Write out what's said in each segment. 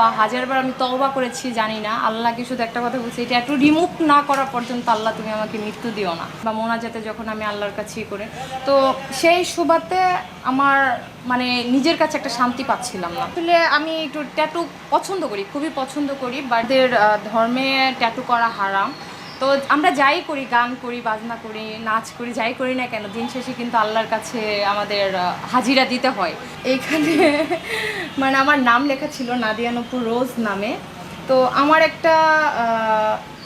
বা হাজারবার আমি তওবা করেছি, জানি না। আল্লাহকে শুধু একটা কথা বলছি, এটা একটু রিমুভ না করা পর্যন্ত আল্লাহ তুমি আমাকে মৃত্যু দিও না। বা মোনাজাতে যখন আমি আল্লাহর কাছে ই করে। তো সেই সুবাদে আমার মানে নিজের কাছে একটা শান্তি পাচ্ছিলাম না। আসলে আমি একটু ট্যাটু পছন্দ করি, খুবই পছন্দ করি বাদের ধর্মে ট্যাটু করা হারাম। তো আমরা যাই করি, গান করি, বাজনা করি, নাচ করি, যাই করি না কেন, দিন শেষে কিন্তু আল্লাহর কাছে আমাদের হাজিরা দিতে হয়। এইখানে মানে আমার নাম লেখা ছিল নাদিয়ানপুর রোজ নামে। তো আমার একটা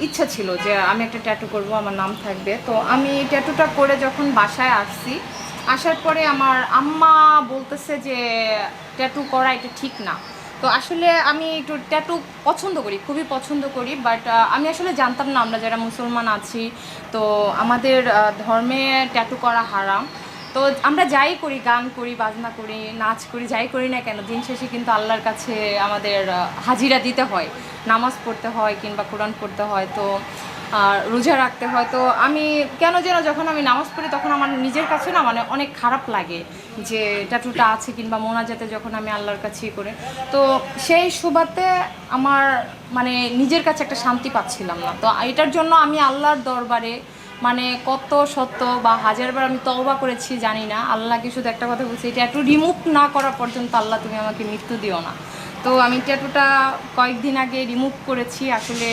ইচ্ছা ছিল যে আমি একটা ট্যাটু করব, আমার নাম থাকবে। তো আমি ট্যাটুটা করে যখন বাসায় আসছি, আসার পরে আমার আম্মা বলতেছে যে ট্যাটু করা এটা ঠিক না। তো আসলে আমি একটু ট্যাটু পছন্দ করি, খুবই পছন্দ করি বাট আমি আসলে জানতাম না আমরা যারা মুসলমান আছি। তো আমাদের ধর্মে ট্যাটু করা হারাম। তো আমরা যাই করি, গান করি, বাজনা করি, নাচ করি, যাই করি না কেন, দিন শেষে কিন্তু আল্লাহর কাছে আমাদের হাজিরা দিতে হয়। নামাজ পড়তে হয় কিংবা কোরআন পড়তে হয়। তো আর রোজা রাখতে হয়। তো আমি কেন যেন যখন আমি নামাজ পড়ি, তখন আমার নিজের কাছে না মানে অনেক খারাপ লাগে যে ট্যাটুটা আছে কিংবা মোনাজাতে যখন আমি আল্লাহর কাছে ই করে। তো সেই সুবাদে আমার মানে নিজের কাছে একটা শান্তি পাচ্ছিলাম না। তো এটার জন্য আমি আল্লাহর দরবারে মানে কত সত্য বা হাজারবার আমি তওবা করেছি জানি না। আল্লাহকে শুধু একটা কথা বলছি, এটা একটু রিমুভ না করা পর্যন্ত আল্লাহ তুমি আমাকে মৃত্যু দিও না। তো আমি ট্যাটুটা কয়েকদিন আগে রিমুভ করেছি। আসলে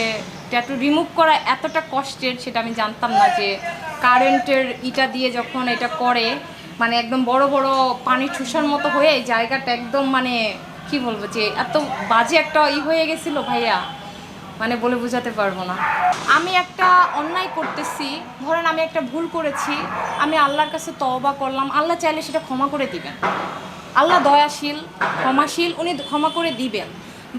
ট্যাটু রিমুভ করা এতটা কষ্টের সেটা আমি জানতাম না যে কারেন্টের ইটা দিয়ে যখন এটা করে মানে একদম বড় বড় পানি ঠুসার মতো হয়ে জায়গাটা একদম মানে কি বলব যে এত বাজে একটা ই হয়ে গেছিল ভাইয়া মানে বলে বোঝাতে পারব না। আমি একটা অন্যায় করতেছি, ধরেন আমি একটা ভুল করেছি, আমি আল্লাহর কাছে তওবা করলাম, আল্লাহ চাইলে সেটা ক্ষমা করে দিবেন। আল্লাহ দয়াশীল ক্ষমাশীল উনি ক্ষমা করে দিবেন।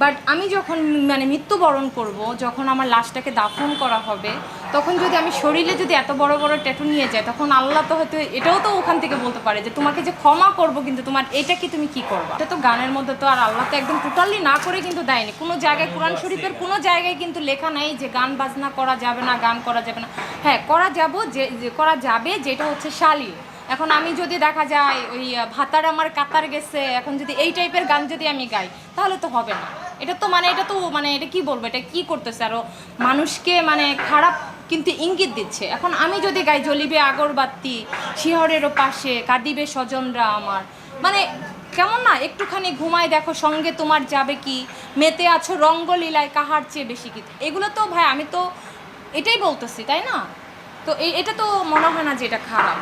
বাট আমি যখন মানে মৃত্যুবরণ করব যখন আমার লাশটাকে দাফন করা হবে তখন যদি আমি শরীরে যদি এত বড় বড় ট্যাটু নিয়ে যাই তখন আল্লাহ তো হয়তো এটাও তো ওখান থেকে বলতে পারে যে তোমাকে যে ক্ষমা করব কিন্তু তোমার এটা কি তুমি কি করবা? এটা তো গানের মধ্যে তো আর আল্লাহ তো একদম টোটালি না করে কিন্তু দেয়নি। কোনো জায়গায় কোরআন শরীফের কোনো জায়গায় কিন্তু লেখা নাই যে গান বাজনা করা যাবে না গান করা যাবে না। হ্যাঁ করা যাব যে যে করা যাবে যেটা হচ্ছে শালীন। এখন আমি যদি দেখা যায় ওই ভাতার আমার কাতার গেছে, এখন যদি এই টাইপের গান যদি আমি গাই, তাহলে তো হবে না। এটা তো মানে এটা তো মানে এটা কি বলব, এটা কি করতেছে? আরও মানুষকে মানে খারাপ কিন্তু ইঙ্গিত দিচ্ছে। এখন আমি যদি গাই জ্বলিবে আগরবাতি, শিহরেরও পাশে, কাঁদিবে স্বজনরা আমার। মানে কেমন না, একটুখানি ঘুমায় দেখো, সঙ্গে তোমার যাবে কি? মেতে আছো রঙ্গলীলায়, কাহার চেয়ে বেশি কি? এগুলো তো ভাই, আমি তো এটাই বলতেছি, তাই না? তো এটা তো মনে হয় না যে এটা খারাপ।